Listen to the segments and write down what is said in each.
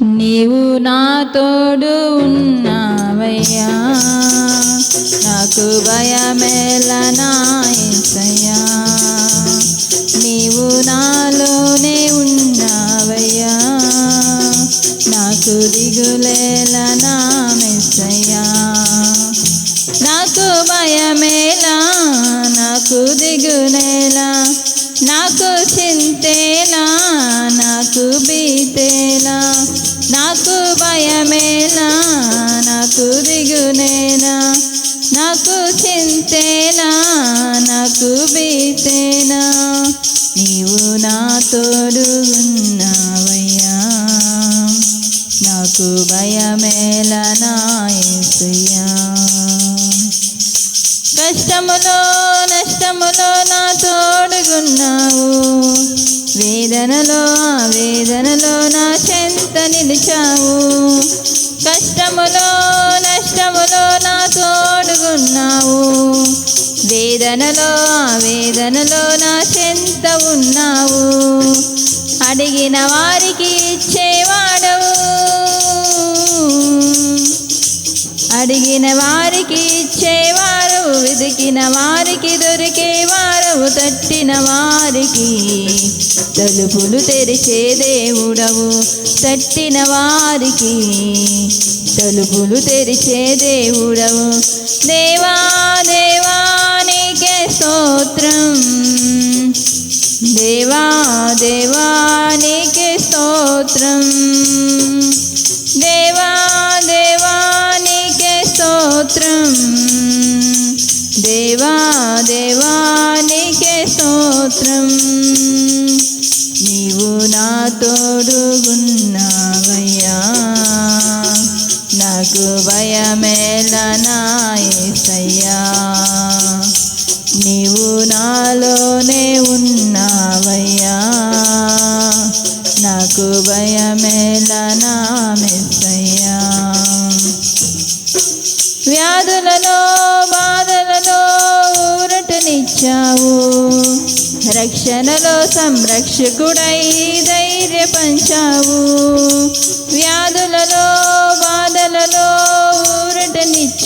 నీవు నా తోడు ఉన్నావయ్యా. నాకు భయమేలనాయసయ్యా నీవు నాలోనే ఉన్నావయ్యా. నాకు దిగులేల నా మెస్సయ్యా నాకు భయమేలా నాకు దిగునేలా నాకు చింతేలా తోడు ఉన్నావయ్యా నాకు భయమేలా నాయసయ్యా కష్టములో నష్టములో నా తోడుగున్నావు. వేదనలో ఆ వేదనలో నా చెంత నిలిచావు. కష్టములో నష్టములో నా తోడుగున్నావు. వేదనలో ఆ వేదనలో నా చెంత అడిగిన వారికి ఇచ్చేవారు వెతికిన వారికి దొరికేవారు తట్టిన వారికి తలుపులు తెరిచే దేవుడవు. తట్టిన వారికి తలుపులు తెరిచే దేవుడవు. దేవా దేవ నాకు భయమేల నా నీవు నాలోనే ఉన్నావయ్యా. నాకు భయమేలనామెసయ్యా. నా వ్యాధులలో బాధలలో ఊరటనిచ్చావు. రక్షణలో సంరక్షకుడై ధైర్య పంచావు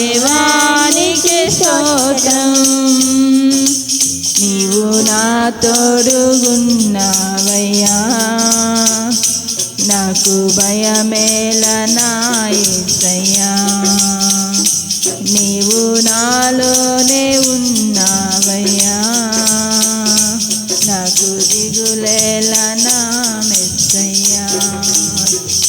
దేవానికి స్తోత్రం. నీవు నా తోడుగున్నావయ్యా. నాకు భయమేల నాయసయ్యా